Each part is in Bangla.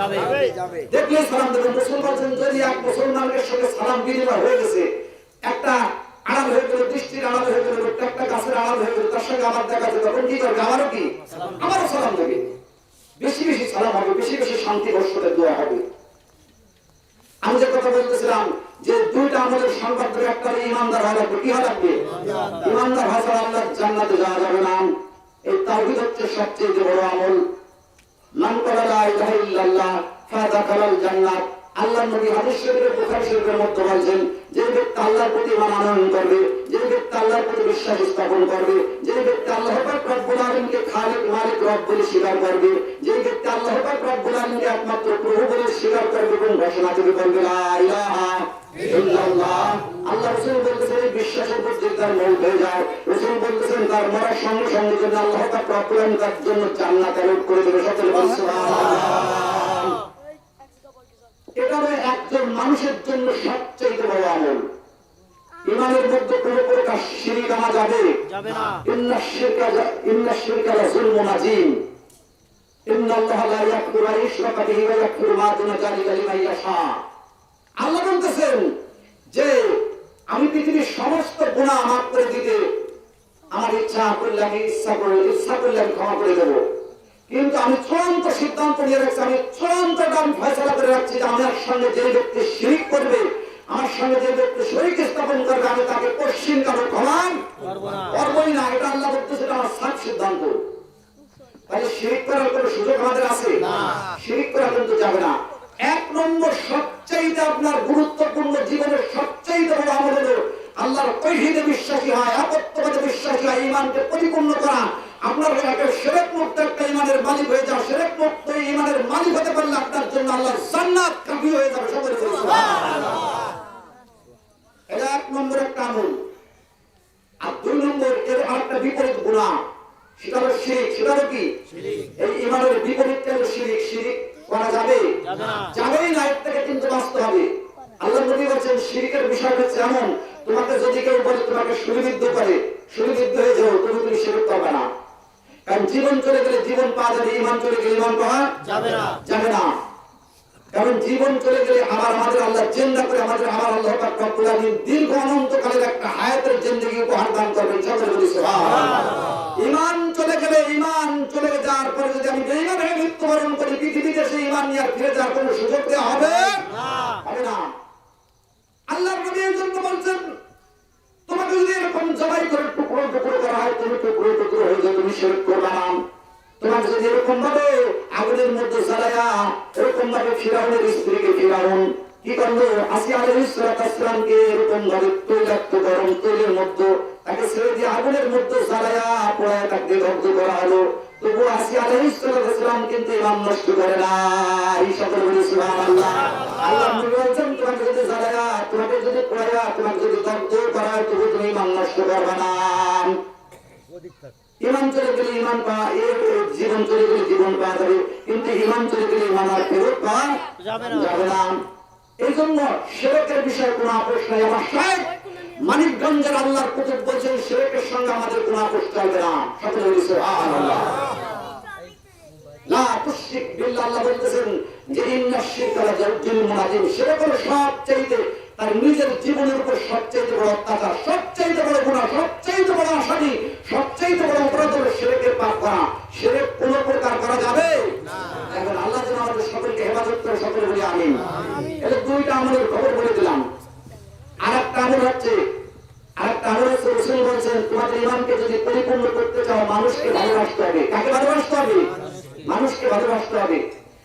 যাবে। দেখলে সালাম দেবেন মুসলমান বলছেন যদি এক মুসলমানের সঙ্গে সালাম বিনিময় হয়ে গেছে। একটা আড়াল হয়ে গেল দৃষ্টির আড়াল হয়ে গেল একটা গাছের আড়াল হয়ে গেল তার সঙ্গে আমার দেখা যাবে। তখন কি করবে? আমারও কি? আমারও সালাম দেবে। বেশি বেশি সালাম হবে বেশি বেশি শান্তি বর্ষতে দোয়া হবে। আমি যে কথা বলতেছিলাম যে দুইটা আমাদের সংবাদ একটা ইমানদার হওয়া লাগবে। কি হওয়া লাগবে? ইমানদার। হওয়া আল্লাহ জান্নাতে যাওয়া যাবে না। এই হচ্ছে সবচেয়ে বড় আমল। মান ক্বালা লা ইলাহা ইল্লাল্লাহ ফাদাখালাল জান্নাত। আল্লাহ নবী হাদিস শরীফের বুখারী শরীফের মধ্যে বলেন যে ব্যক্তি আল্লাহর প্রতি আনয়ন করবে, যে ব্যক্তি আল্লাহর প্রতি বিশ্বাস স্থাপন করবে, যে ব্যক্তি আল্লাহ পাক রব্বুল আলামিনকে খালিক মালিক রব বলে স্বীকার করবে, যে ব্যক্তি আল্লাহ পাক রব্বুল আলামিনকে একমাত্র প্রভু বলে স্বীকার করবে এবং ঘোষণা করে বলবে, লা ইলাহা ইল্লাল্লাহ। আল্লাহ রাসূল বলতেছেন বিশ্বাসের যদি তার মন হয়ে যায়। রাসূল বলতেছেন, তার মরার সঙ্গে সঙ্গে যদি আল্লাহ পাক রব্বুল আলামিন তার জন্য জান্নাত আলোক করে দেবে। সকলে সুবহানাল্লাহ। এটা হলো একজন মানুষের জন্য সবচেয়ে বড় আমল। ইমানের মধ্যে কোন প্রকার শিরিক আনা যাবে আল্লাহা বলতেছেন যে আমি পৃথিবীর সমস্ত মাফ করে দিতে আমার ইচ্ছা করলে আমি ইচ্ছা করে ইচ্ছা করলে আমি ক্ষমা করে দেবো। কিন্তু আমি চূড়ান্ত সিদ্ধান্ত নিয়ে রাখছি আমি চূড়ান্ত ফয়সলা করে রাখছি যে আমার সঙ্গে যে ব্যক্তি শিরিক করবে আমার সঙ্গে যে ব্যক্তি শরীর স্থাপন করবে আমি তাকে পশ্চিম কারও ক্ষমান পারব না এটা আল্লাহ বলতেছে এটা আমার সাত সিদ্ধান্ত। তাহলে শিরিক করার কোনো সুযোগ আমাদের আছে? শিরিক করা কিন্তু যাবে না। এক নম্বর সবচাইতে আপনার গুরুত্বপূর্ণ জীবনের সবচাইতে বড় আমল হলো আল্লাহর বিশ্বাসী হয় একত্ববাদে বিশ্বাসী হয় ইমানকে পরিপূর্ণ করা সেরেক মুক্ত একটা ইমানের মালিক হয়ে যাও সেরেক মুক্ত ইমানের মালিক হতে পারলে আপনার জন্য আল্লাহর জান্নাত কাফি হয়ে যাবে সকলে এটা এক নম্বর একটা আমল। আর দুই নম্বর এর আরেকটা বিপরীত গুণা সেটা হলো শিরিক। সেটা হলো কি? এই ইমানের বিপরীত হলো শিরিক? শিরিক করা যাবে? যাবে যাবেই না এর থেকে কিন্তু বাঁচতে হবে। আল্লাহ নবী বলছেন শিরিকের বিষয় হচ্ছে এমন তোমাকে যদি কেউ বলে তোমাকে সুবিদ্ধ করে সুবিদ্ধ হয়ে যাও তুমি তুমি শিরিক করবে না। কারণ জীবন চলে গেলে জীবন পাওয়া যাবে ইমান চলে গেলে ইমান পাওয়া যাবে না। যাবে না। কারণ জীবন চলে গেলে আমার আমাদের আল্লাহ জিন্দা করে আমাদের আমার আল্লাহ রব্বুল আলামিন দীর্ঘ অনন্তকালের একটা হায়াতের জিন্দেগি উপহার দান করবেন সকলে বলি ইমান চলে গেলে ইমান চলে যাওয়ার পরে যদি আমি বেঈমান হয়ে মৃত্যুবরণ করি পৃথিবীতে সেই ইমান নিয়ে আর ফিরে যাওয়ার কোনো সুযোগ দেওয়া হবে? না। হবে না। আল্লাহ নবী এই জন্য বলছেন তোমাকে যদি এরকম জবাই করে টুকরো টুকরো করা হয়, তুমি টুকরো টুকরো হয়ে যাও, তুমি শিরক করবে তোমাকে যদি এরকম ভাবে আগুনের মধ্যে জ্বালায়া এরকম ভাবে ফিরাউনের স্ত্রীকে ফিরাউন, কি করল? আসি আলহিসামকে এরকম ভাবে তৈলাক্ত গরম তৈলের মধ্যে, তাকে ছেড়ে দিয়ে আগুনের মধ্যে জ্বালায়া পোড়ায় তাকে দগ্ধ করা হলো। তবু আসি আলহিসাম কিন্তু ইমান নষ্ট করে না এই সকল বলি সুবহানাল্লাহ। আল্লাহ নবী বলছেন তোমাকে যদি জ্বালায়া তোমাকে যদি পোড়ায়া তোমাকে যদি দগ্ধ করা তবু তুমি ইমান নষ্ট করবে না। ইমান চলে গেলে ইমান পাওয়া এর জীবন চলে গেলে জীবন পাওয়া যাবে কিন্তু ইমান চলে গেলে ইমান আর ফেরত পাওয়া যাবে না। এই জন্য সেরেকের বিষয়ে কোনো আপোষ নাই আমার সাহেব মানিকগঞ্জের আল্লাহর কুতুব বলছেন সেরেকের সঙ্গে আমাদের কোনো আপোষ চলবে না। সকলে বলি সুবহানাল্লাহ। লা তুশরিক বিল্লাহ আল্লাহ বলতেছেন যে ইন্না শিরকা লাযুলমুন আযীম সেটা হলো তার নিজের জীবনের উপর সবচাইতে বড় অত্যাচার বড় গুনাহ সবচাইতে বড় আসামি সবচাইতে বড় অপরাধ হলো শিরকের পাপ করা। কোন প্রকার করা যাবে? এখন আল্লাহ যেন আমাদের সকলকে হেফাজত করে সকলে বলি আমিন। এটা দুইটা আমলের খবর বলে দিলাম। আমল হচ্ছে আরেকটা আমল হচ্ছে রসুল বলছেন, তোমাদের ইমানকে যদি পরিপূর্ণ করতে চাও, মানুষকে ভালোবাসতে হবে। কাকে ভালোবাসতে হবে? মানুষকে ভালোবাসতে হবে।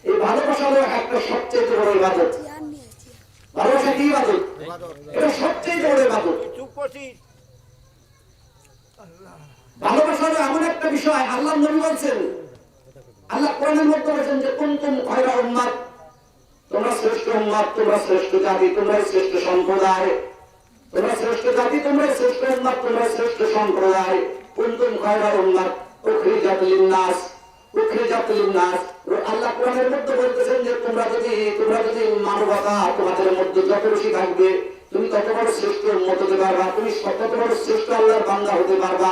এই ভালোবাসা হলো একটা সবচেয়ে বড় ইবাদত। ভালোবাসা কি ইবাদত? এটা সবচেয়ে বড় ইবাদত। ভালোবাসা হলো এমন একটা বিষয়, আল্লাহ নবী বলছেন, আল্লাহ কোরআনের মধ্যে বলেছেন যে, কুনতুম খায়রা উম্মাত, তোমরা শ্রেষ্ঠ উম্মাত, তোমরা শ্রেষ্ঠ জাতি তোমরা শ্রেষ্ঠ সম্প্রদায়। তোমরা শ্রেষ্ঠ জাতি, তোমরা শ্রেষ্ঠ উন্মাদ তোমরা শ্রেষ্ঠ সম্প্রদায়। কুন্তুম খয়রা উন্মাদ উখরি লিন-নাস, উখরিজাত লিন-নাস। আল্লাহ কোরআনের মধ্যে বলতেছেন যে, তোমরা যদি তোমরা যদি মানবতা তোমাদের মধ্যে যত বেশি থাকবে, তুমি তত বড় শ্রেষ্ঠ উন্মত হতে পারবা, তুমি তত বড় শ্রেষ্ঠ আল্লাহর বান্দা হতে পারবা।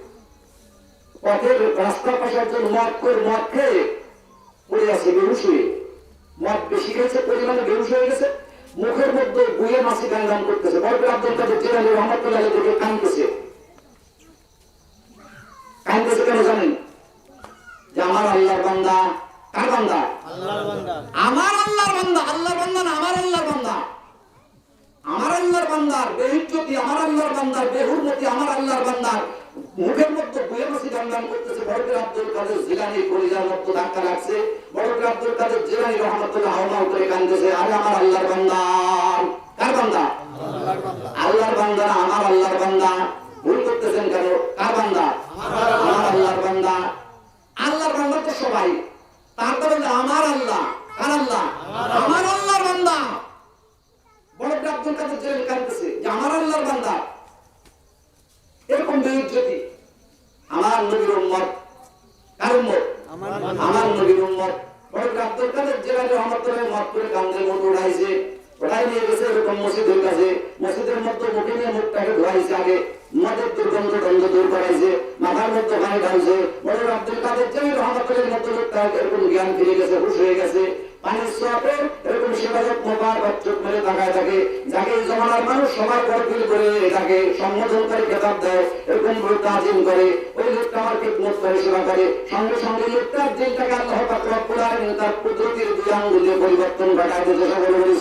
পথের রাস্তার পাশে একজন মদ করে মদ খেয়ে পড়ে আছে বেহুশ হয়ে। মদ বেশি খেয়েছে পরিমাণে বেহুশ হয়ে গেছে। মুখের মধ্যে বুয়ে মাসি গান গান করতেছে। বরকর আব্দুল কাদের জিলানি রহমতুল্লাহ দেখে কাঁদতেছে। কাঁদতেছে কেন জানেন? যে আমার আল্লাহর বান্দা কার বান্দা? বান্দা। আমার আল্লাহর বান্দা আল্লাহর বান্দা না আমার আল্লাহর বান্দা। আমার আল্লাহর বান্দার বেহিজ্জতি আমার আল্লাহর বান্দার বেহুরমতি আমার আল্লাহর বান্দার মুখের কান্দতেছে আরে আমার আল্লাহর বান্দা ভুল করতেছেন কেন কার বান্দা আমার আল্লাহর বান্দা আল্লাহর বান্দা তো সবাই তারপরে আমার আল্লাহ, কার আল্লাহ আমার আল্লাহর বান্দা বড় আব্দুল কাদের জেলে কাঁদতেছে যে আমার আল্লাহর বান্দা এরকম বেইজ্জতি আমার নবীর উম্মত কার উম্মত আমার আমার নবীর উম্মত বড় আব্দুল কাদের জেলায় রহমতুল্লাহ মত করে কান্দের মতো উঠাইছে ওটাই নিয়ে গেছে এরকম মসজিদের কাছে মসজিদের মধ্যে মুখে নিয়ে মুখটাকে ধোয়াইছে আগে মদের দুর্গন্ধ গন্ধ দূর করাইছে মাথার মধ্যে পানি ঢালছে বড় আব্দুল কাদের জেলায় রহমতুল্লাহ মতো লোকটা এরকম জ্ঞান ফিরে গেছে হুশ হয়ে গেছে পানির সোয়াপে এরকম সেবাজক মোবার মেরে থাকে যাকে জমানার মানুষ সবার বড় করে তাকে সম্বোধনকারী খেতাব দেয়, এরকম তাজিম করে, ওই লোকটা আমার খেদমত করে, সেবা করে। সঙ্গে সঙ্গে লোকটার দিনটাকে আল্লাহ পাক রব্বুল আলামিন তার কুদরতির দুই আঙ্গুলে পরিবর্তন ঘটায় দিতে সকলে বলি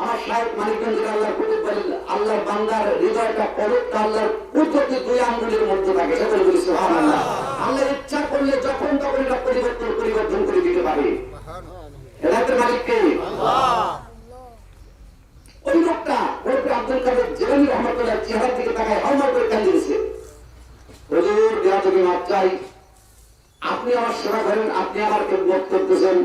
আমার সাহেব মানিকগঞ্জের আল্লাহর কুতুব বলেন, আল্লাহর বান্দার হৃদয়টা পবিত্র আল্লাহর কুদরতি দুই আঙ্গুলের মধ্যে থাকে সকলে বলি, সুবহানাল্লাহ। আল্লাহ ইচ্ছা করলে যখন তখন এটা পরিবর্তন পরিবর্তন করে দিতে পারে। হেদায়েতের মালিক কে ওই লোকটা ওই আব্দুল কাদের জেলানি রহমতুল্লাহ চেহারার দিকে তাকায় হাওমার করে কান দিয়েছে। হুজুর দেওয়া থেকে মাপ চাই। আপনি আমার সেবা করেন, আপনি আমার খেদমত করতেছেন।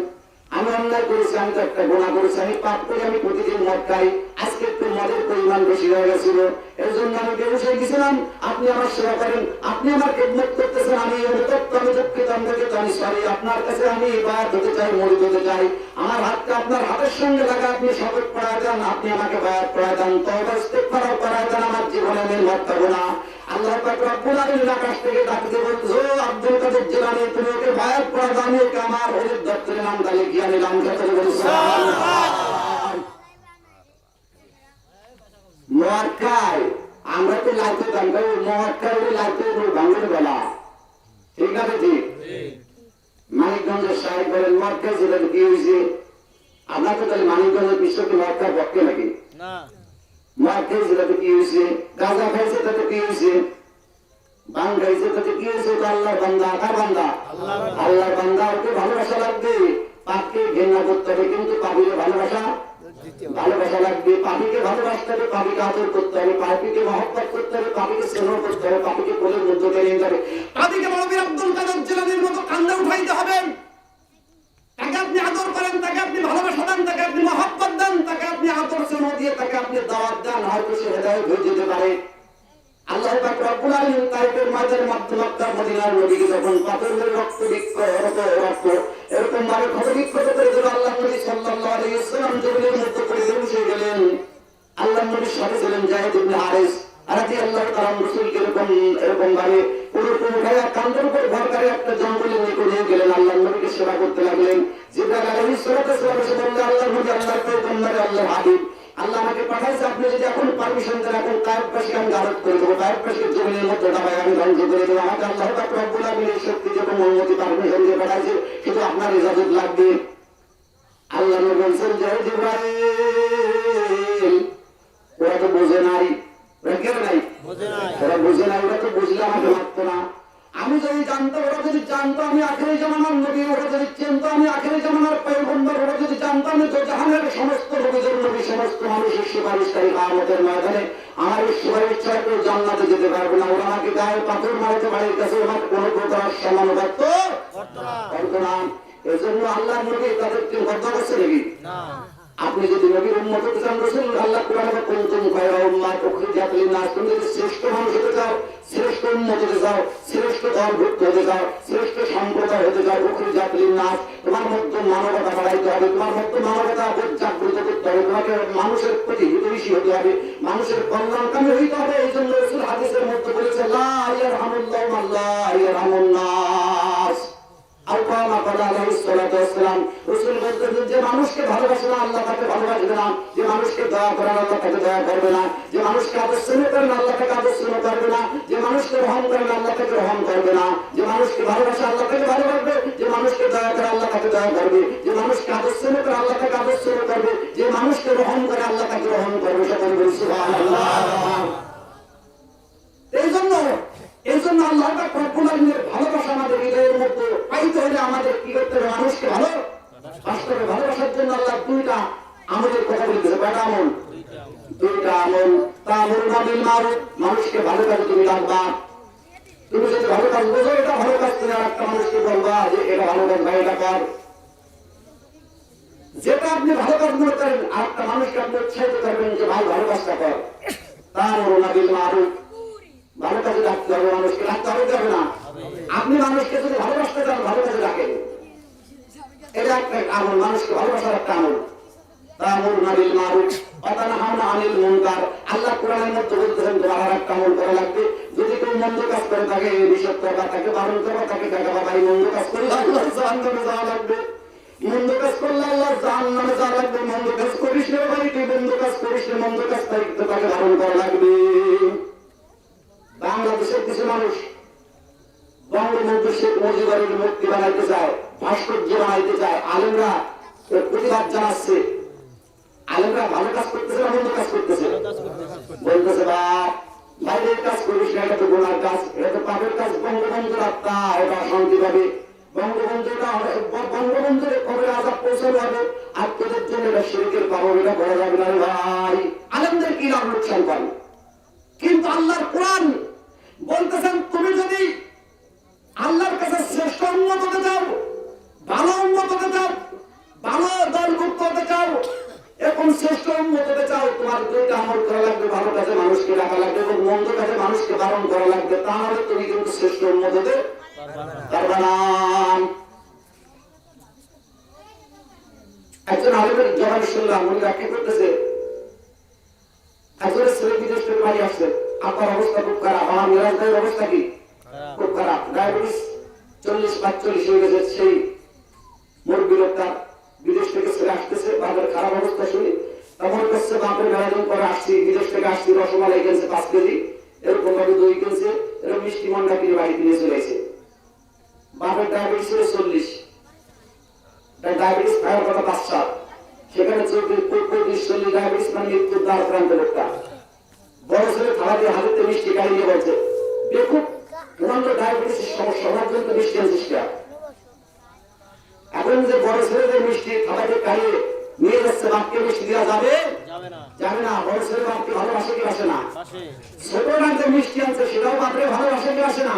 অন্যায় করেছি আমি তো একটা গোনা করেছি। আমি পাপ করে আমি প্রতিদিন মদ খাই। আজকে একটু মদের পরিমাণ বেশি হয়ে গেছিল। এর জন্য আমি বেরোসে গেছিলাম। আপনি আমার সেবা করেন। আপনি আমার খেদমত করতেছেন আমি অনুতপ্ত আমি দুঃখিত আমি দুঃখিত, আমি সরি আপনার কাছে আমি বায়াত হতে চাই মরিত হতে চাই। আমার হাতটা আপনার হাতের সঙ্গে লাগা আপনি শপথ পড়ায় দেন আপনি আমাকে বায়াত পড়ায় দেন তবে করায় দেন আমার জীবনে আমি মদ খাব না। আল্লাহ পাক রব্বুল আলামিন আকাশ থেকে ডাকতে বলছো আব্দুল কাদের জিলানী তুমি ওকে বায়াত পড়া দাও ওকে আমার দপ্তরে নাম গিয়ে তো দাম খাই মদ খাই ওই বলা। ঠিক আছে ঠিক? মানিকগঞ্জের সাহেব বলেন খাই সেটা কি হয়েছে আপনার তো তাহলে মানিকগঞ্জের বিশ্বকে খাওয়ার পক্ষে নাকি? না। মদ খাইছে তাতে কি হয়েছে গাঁজা খাইছে তাতে কি হয়েছে বাং খাইছে তাতে কি হয়েছে তো আল্লাহর বান্দা, কার বান্দা? আল্লাহর বান্দা, ওকে ভালোবাসা লাগবে, পাপকে ঘৃণা করতে হবে, কিন্তু পাপিকে ভালোবাসা ভালোবাসা লাগবে, পাপিকে ভালোবাসতে হবে, পাপিকে আদর করতে হবে, পাপিকে মহব্বত করতে হবে, পাপিকে স্নেহ করতে হবে, পাপিকে কোলের মধ্যে নিয়ে যেতে হবে পাপিকে মৌলবী আব্দুল কাদের জিলানির মতো কান্দে উঠাইতে হবে। তাকে আপনি আদর করেন, তাকে আপনি ভালোবাসা দেন, তাকে আপনি মহব্বত দেন তাকে আপনি আদর দিয়ে তাকে আপনি দাওয়াত দেন, হয়তো সে হেদায়ত হয়ে যেতে পারে। আল্লাহ পাক রব্বুল আলামিন তাইফের মাঝের মধ্যে মক্কা, মদিনার নবীকে যখন পাথরের রক্ত বৃক্ষ রক্ত রক্ত, এরকম ভাবে ক্ষত বিক্ষত করে দিল আল্লাহ নবী সাল্লাল্লাহু আলাইহি ওয়াসাল্লাম, জমিনের মধ্যে পড়ে বসে গেলেন। আল্লাহ নবী সাথে ছিলেন জাহিদ ইবনে হারিস আরাতি আল্লাহ তাআলা রাসূলকে এরকম এরকম ভাবে কান্দের উপর ভর করে একটা জঙ্গলে নিয়ে গেলেন। আল্লাহ নবীকে সেবা করতে লাগলেন। জিবরাইল আলাইহিস সালাতু ওয়াসসালাম এসে বললেন, আল্লাহ নবী আল্লাহর পয়গম্বর আল্লাহর হাবিব। আল্লাহ আমাকে পাঠাইছে, আপনি যদি এখন পারমিশন দেন, এখন কায়েব পাশে আমি গারদ করে দেবো। কায়েব পাশে জমিনের মধ্যে দাবায় আমি ধ্বংস করে দেবো। আমাকে আল্লাহ ওরা তো বোঝে নাই। কেন ওরা বুঝে না ওরা তো বুঝলে আমাকে মারতো না। আমি যদি জানতো ওরা যদি জানতো আমি আখেরি জামানার নবী ওরা যদি চিনতো আমি আখেরি জামানার পয়গম্বর ওরা যদি জানতো সন্তানের তো জাহানের সমস্ত নবীদের নবী সমস্ত মানুষের সুপারিশকারী কামতের ময়দানে। আমার এই সুপারিশ ছাড়া কেউ জান্নাতে যেতে পারবে না। ওরা আমাকে গায়ে পাথর মারাতে বাড়ির কাছে আমার কোনো প্রকার সমানুগত্য করতো না এই জন্য আল্লাহ নবী তাদেরকে হত্যা করছে নাকি না। আপনি যদি নবীর উম্মত হতে চান রসুল আল্লাহ কোরআনে বলে, কুনতুম খায়রা উম্মাত উখরিজাত লিন-নাস তুমি যদি শ্রেষ্ঠ মানুষ হতে চাও শ্রেষ্ঠ উম্মত হতে চাও শ্রেষ্ঠ দলভুক্ত হতে চাও শ্রেষ্ঠ সম্প্রদায় হতে চাও উখরিজাত লিন-নাস তোমার মধ্যে মানবতা বাড়াইতে হবে তোমার মধ্যে মানবতা জাগ্রত করতে হবে তোমাকে মানুষের প্রতি হিতৈষী হতে হবে মানুষের কল্যাণকামী হইতে হবে এই জন্য রসুল হাদিসের মধ্যে বলেছে লা ইয়ারহামুল্লাহু মান লা মানুষকে ভালোবাসে আল্লাহ তাকে ভালোবাসবে করে আল্লাহ করবে না, যে মানুষকে রহম করবে না, যে মানুষকে ভালোবাসে, আল্লাহ তাকে ভালোবাসবে যে মানুষকে দয়া করে, আল্লাহ দয়া করবে, যে মানুষকে আদর্শন করে, আল্লাহ তাকে আদর্শন করবে, যে মানুষকে রহম করে, আল্লাহ রহম করবে সুবহানাল্লাহ এই জন্য এই জন্য আল্লাহ পাক রব্বুল আলামিনের ভালোবাসা আমাদের হৃদয়ের মধ্যে পাইতে হলে আমাদের কি করতে হবে মানুষকে ভালো বাস্তবে ভালোবাসার জন্য আল্লাহ দুইটা আমাদের কথা বলতেছে কয়টা আমল দুইটা আমল তা আমল নাবিল মারুফ মানুষকে ভালো কাজে তুমি রাখবা তুমি যদি ভালো কাজ বোঝো এটা ভালো কাজ তুমি আর একটা মানুষকে বলবা যে এটা ভালো কাজ ভাই এটা কর যেটা আপনি ভালো কাজ মনে করেন একটা মানুষকে আপনি উৎসাহিত করবেন যে, ভাই, ভালো কাজটা কর। তার নাবিল মারুফ ভালো কাজে রাখতে হবে, মানুষকে রাখতে হবে হবে না। আপনি মানুষকে যদি ভালোবাসতে চান, ভালো কাজে রাখেন। এটা একটা আমল, মানুষকে ভালোবাসার একটা আমল। তামুর নাবিল মারুফ অতানহাউনা আনিল মুনকার। আল্লাহ কোরআনের মধ্যে বলতেছেন, তোমার একটা আমল করা লাগবে। যদি কেউ মন্দ কাজ করে থাকে এই বিষয় করবা তাকে বারণ করবা তাকে দেখাবা ভাই মন্দ কাজ জাহান্নামে যাওয়া লাগবে। মন্দ কাজ করলে আল্লাহ জাহান্নামে যাওয়া লাগবে মন্দ কাজ করিস না ভাই তুই মন্দ কাজ করিস না মন্দ কাজ তাই তাকে বারণ করা লাগবে। বাংলাদেশের কিছু মানুষ বঙ্গবন্ধু শেখ মুজিবের মূর্তি বানাইতে চায় ভাস্কর্য বানাইতে চায় আলেমরা প্রতিবাদ জানাচ্ছে। আলেমরা ভালো কাজ করতেছে না মন্দ কাজ করতেছে? বলতেছে, বা, বাইরের কাজ করিস না, এটা তো গোলার কাজ, এটা তো পাপের কাজ, বঙ্গবন্ধুর আত্মা, এটা শান্তি পাবে বঙ্গবন্ধুটা বঙ্গবন্ধুর কবরে আজাব পৌঁছানো হবে। আর তোদের জন্য এটা শরীরের পাবো এটা বলা যাবে না ভাই। আলেমদের কি লাভ লোকসান করে কিন্তু আল্লাহর কোরআন বলতেছেন, তুমি যদি আল্লাহর কাছে শ্রেষ্ঠ উন্নত হতে চাও, ভালো উন্নত হতে চাও, ভালো দলভুক্ত হতে চাও, এরকম শ্রেষ্ঠ উন্নত হতে চাও, তোমার দুইটা আমল করা লাগবে, ভালো কাছে মানুষকে ডাকা লাগবে এবং মন্দ কাজে মানুষকে বারণ করা লাগবে, তাহলে তুমি কিন্তু শ্রেষ্ঠ উন্নত হতে একজন আলেমের জবান শুনলাম উনি রাখি করতেছে। একজনের ছেলে বিদেশ থেকে বাড়ি আসছে। আপনার অবস্থা খুব খারাপ। আমার মিরাজ ভাইয়ের অবস্থা কি? খুব খারাপ। ডায়াবেটিস চল্লিশ পাঁচচল্লিশ হয়ে গেছে সেই মুরব্বী লোকটা বিদেশ থেকে আসতেছে। বাপের খারাপ অবস্থা শুনি। তখন করছে বাপের পরে আসছি। বিদেশ থেকে আসছি রসমালাই কিনছে পাঁচ কেজি। এরকম ভাবে দই কিনছে। এরকম মিষ্টি মন্ডা কিনে বাড়ি কিনে চলে এসে বাপের ডায়াবেটিস ছিল চল্লিশ কথা পাঁচ সেখানে মানে মৃত্যুর দ্বার আক্রান্ত লোকটা। বড় ছেলে মিষ্টি নিয়ে বলছে বেকুব তোমার তো ডায়াবেটিস সমস্যা ওনার জন্য মিষ্টি আনছিস এখন যে বড় ছেলেদের মিষ্টি খাবারে খাইয়ে নিয়ে যাচ্ছে বাপকে মিষ্টি দেওয়া যাবে? যাবে না। বড় ছেলে বাপকে ভালোবাসে কি বাসে না? ছোট যে মিষ্টি আনছে সেটাও বাপরে ভালোবাসে কি বাসে না?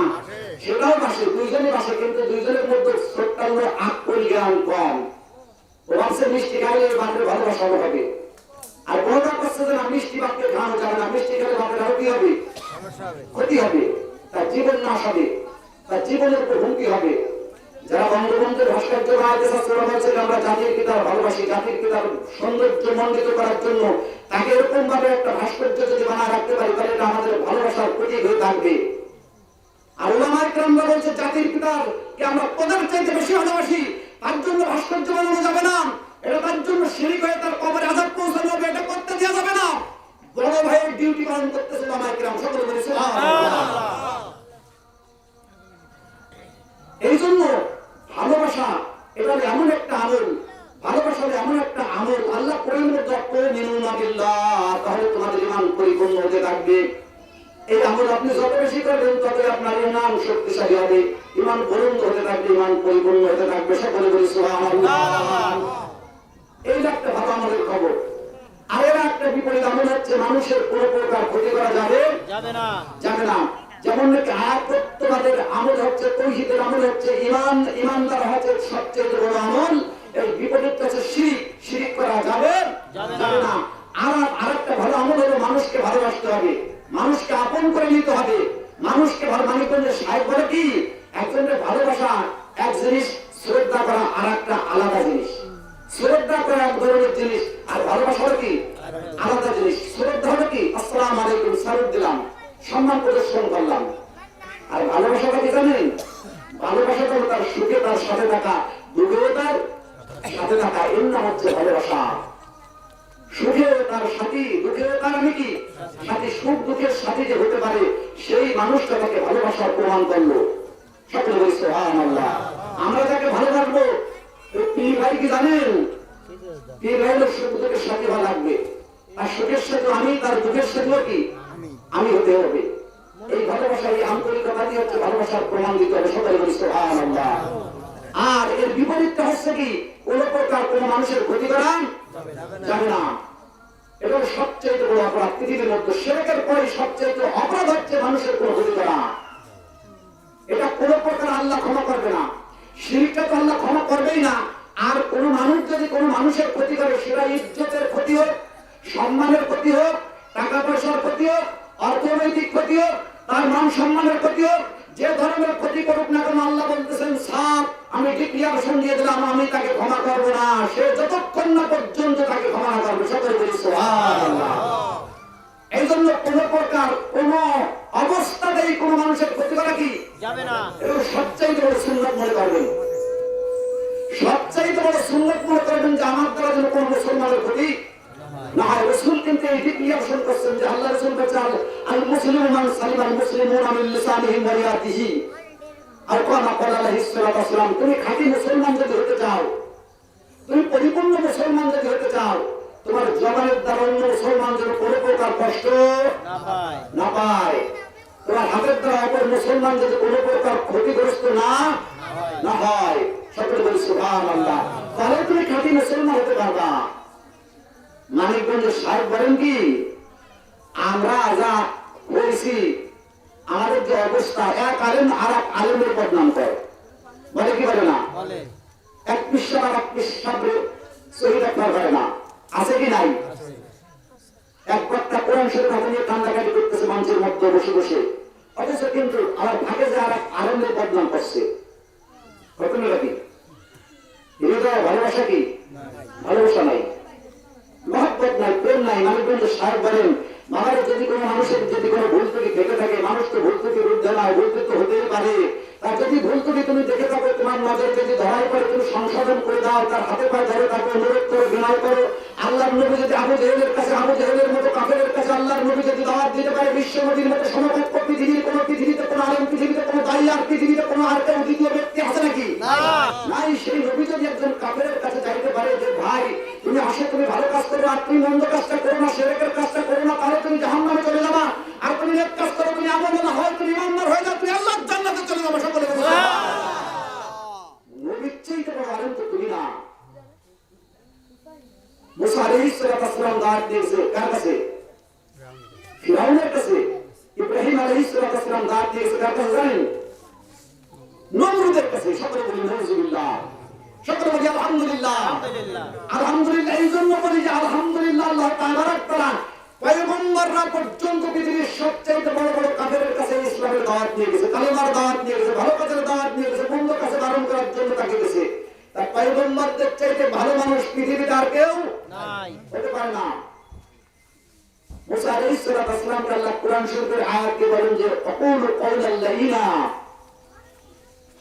সেটাও বাসে। দুইজনই বাসে কিন্তু দুইজনের মধ্যে ছোট্টান্ন আগ কম ও ভাবছে মিষ্টি খাইলে বাপরে হবে। আর বড়টা করছে মিষ্টি বাপকে খাওয়ানো যাবে না, মিষ্টি খেলে বাপের আরও হবে। ক্ষতি হবে। তার জীবন নাশ হবে। তার জীবনের হুমকি হবে। যারা বঙ্গবন্ধুর ভাস্কর্য বানাইতে চাচ্ছে ওরা বলছে যে আমরা জাতির পিতার ভালোবাসি, জাতির পিতার সৌন্দর্য মণ্ডিত করার জন্য তাকে এরকম ভাবে একটা ভাস্কর্য যদি বানায় রাখতে পারি, তাহলে আমাদের ভালোবাসার প্রতীক হয়ে থাকবে। আর ওলামায় কেরামরা বলছে, জাতির পিতার কে আমরা পদের চাইতে বেশি ভালোবাসি, তার জন্য ভাস্কর্য বানানো যাবে না। এটা তার জন্য শিরিক হয়ে তার কবরে আজাব পৌঁছানো হবে, এটা করতে দেওয়া যাবে না বড় ভাইয়ের ডিউটি পালন করতেছে ওলামায় কিরাম সকলে বলে। সেই মানুষটা তাকে ভালোবাসার প্রমাণ করল। আমরা ভালোবাসবো ওই পীর ভাই কি জানেন? ভাই সাথী হওয়া লাগবে। আর সুখের সাথে আমি, তার দুঃখের কি? আমি হতে হবে। এই ভালোবাসা, এই আন্তরিকতা দিয়ে হচ্ছে ভালোবাসার প্রমাণ দিতে হবে। সকলে বলি সুবহানাল্লাহ। আর এর বিপরীতটা হচ্ছে কি? কোন প্রকার কোন মানুষের ক্ষতি করা যাবে না। এবং সবচেয়ে বড় অপরাধ পৃথিবীর মধ্যে সেরেকের পরে সবচেয়ে অপরাধ হচ্ছে মানুষের কোনো ক্ষতি করা। এটা কোন প্রকার আল্লাহ ক্ষমা করবে না। শিরকটা তো আল্লাহ ক্ষমা করবেই না। আর কোন মানুষ যদি কোনো মানুষের ক্ষতি করে, সেটা ইজ্জতের ক্ষতি হোক, সম্মানের ক্ষতি হোক, টাকা পয়সার ক্ষতি হোক, অর্থনৈতিক ক্ষতি হোক, তার মান সম্মানের ক্ষতি হোক যে ধরনের ক্ষতি করুক না কেন আল্লাহ বলতেছেন সাপ আমি ডিক্লিয়ারেশন দিয়ে দিলাম আমি তাকে ক্ষমা করব না। সে যতক্ষণ না পর্যন্ত তাকে ক্ষমা না করবে সকলে বলি এই জন্য কোন প্রকার কোন অবস্থাতেই কোন মানুষের ক্ষতি করা কি? যাবে না। এবং সবচাইতে বড় সুন্নত মনে করবেন। সবচাইতে বড় সুন্নত মনে করবেন যে আমার দ্বারা যেন কোন মুসলমানের ক্ষতি না হয় রসুল কিন্তু এই নিয়ে পোষণ করছেন যে আল্লাহ রসুল বলছে আল- আল মুসলিম মান সালিম আল মুসলিমুন আমিন লিসানিহি ওয়া আর কামা আলাইহিস সালাতু তুমি খাঁটি মুসলমান যদি হতে চাও তুমি পরিপূর্ণ মুসলমান যদি হতে চাও তোমার জবানের দ্বারা অন্য মুসলমান যেন কোনো প্রকার কষ্ট না পায়। তোমার হাতের দ্বারা অপর মুসলমান যদি কোনো প্রকার ক্ষতিগ্রস্ত না না হয় সকলে বলি সুভান আল্লাহ তাহলে তুমি খাঁটি মুসলমান হতে পারবা। মানিকগঞ্জের সাহেব বলেন কি আমরা যা করেছি আমাদের যে অবস্থা এক আলেম আর এক আলেমের বদনাম করে। বলে কি বলে না? এক পিসাব আর এক পিসাব শহীদ আপনার করে না। আছে কি নাই? এক কথা কোরআন শরীফ হাতে নিয়ে কান্দাকাটি করতেছে মানুষের মধ্যে বসে বসে। অথচ কিন্তু আমার ভাগে যে আর এক আনন্দের বদনাম করছে। ঘটনাটা কি? হৃদয় ভালোবাসা কি? ভালোবাসা নাই। মহব্বত নাই প্রেম নাই মানিকগঞ্জের সাহেব বলেন মামারে যদি কোনো মানুষের যদি কোনো ভুল থেকে থাকে মানুষ তো ভুল ত্রুটি রুদ্ধ নয় ভুল ত্রুটি হতেই পারে। তার যদি ভুল ত্রুটি তুমি দেখে থাকো তোমার নজর যদি ধরাই করে তুমি সংশোধন করে দাও তার হাতে পায়ে ধরে তাকে অনুরোধ করো বিনয় করো। আল্লাহর নবী যদি আবু জেহেলের কাছে আবু জেহেলের মতো কাফেরের কাছে আল্লাহর নবী যদি দাওয়াত দিতে পারে বিশ্ব নবীর মতো সমকক্ষ পৃথিবীর কোনো পৃথিবীতে কোনো আলম পৃথিবীতে কোনো দায়ী পৃথিবীতে কোনো আর কেউ দ্বিতীয় ব্যক্তি আছে নাকি? নাই সেই নবী যদি একজন কাফেরের কাছে যাইতে পারে যে ভাই তুমি আসো তুমি ভালো কাজ করো আর তুমি মন্দ কাজটা করো না সেরেকের কাজটা করো না তাহলে তুমি জাহান্নামে চলে যাবা। আর তুমি নেক কাজ করো তুমি আমল হয় তুমি ইমানদার হয়ে যাও তুমি আল্লাহর জান্নাতে চলে যাবে সকলে নবীর চাইতে বড় আলেম তো তুমি না। মুসা আলাইহিস সালাম দাঁড় দিয়েছে কার কাছে? ফিরাউনের কাছে। ইব্রাহিম আলাইহিস সালাম দাঁড় দিয়েছে কার কাছে জানেন? নমরুদের কাছে সকলে বলি নজরুল্লাহ সকলে বলি আলহামদুলিল্লাহ। আলহামদুলিল্লাহ। বলি যে আলহামদুলিল্লাহ আল্লাহ তাবারাক তাআলা পয়গম্বররা পর্যন্ত পৃথিবীর সবচেয়ে বড় বড় কাফেরের কাছে ইসলামের দাওয়াত নিয়ে গেছে কালেমার দাওয়াত নিয়ে গেছে ভালো কাজের দাওয়াত নিয়ে গেছে বন্ধ কাছে বারণ করার জন্য তাকে গেছে তার পয়গম্বরদের চাইতে ভালো মানুষ পৃথিবীতে আর কেউ নাই। হতে পারে না। মুসা আলাইহিস সালাতু ওয়াস আল্লাহ কোরআন শরীফের আয়াতকে বলেন যে আকুলু কওলাল লাইনা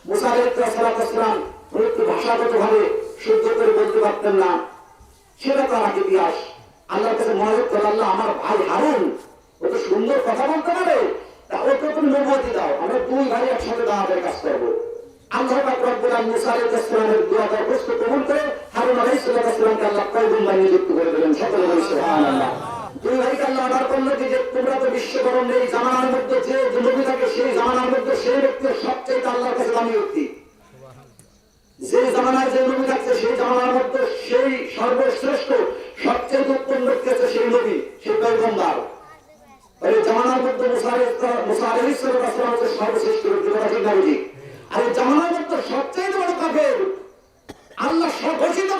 মুসা আলাইহিস সালাতু ওয়াস সালাম উনি একটু ভাষাগতভাবে শুদ্ধ করে বলতে পারতেন না। সেটা তার ইতিহাস আল্লাহর কাছে মনোযোগ করে আল্লাহ আমার ভাই হারুন, ও তো সুন্দর কথা বলতে পারে, তা ওকে তুমি অনুমতি দাও, আমরা দুই ভাই একসাথে দাওয়াতের কাজ করব। আল্লাহ আল্লাহ আল্লাহ সেই সবচেয়ে আল্লাহর কাছে দামি ব্যক্তি। যে জামানায় যে নবী থাকছে, সেই জামানার মধ্যে সেই সর্বশ্রেষ্ঠ, সবচেয়ে উত্তম ব্যক্তি আছে সেই নবী সেই পয়গম্বার। এই জামানার মধ্যে মুসা আলহ কাছে হচ্ছে সর্বশ্রেষ্ঠ ব্যক্তি কথা ঠিক আর এই জামানার মধ্যে সবচেয়ে বড় কাপের আল্লাহ ঘোষিত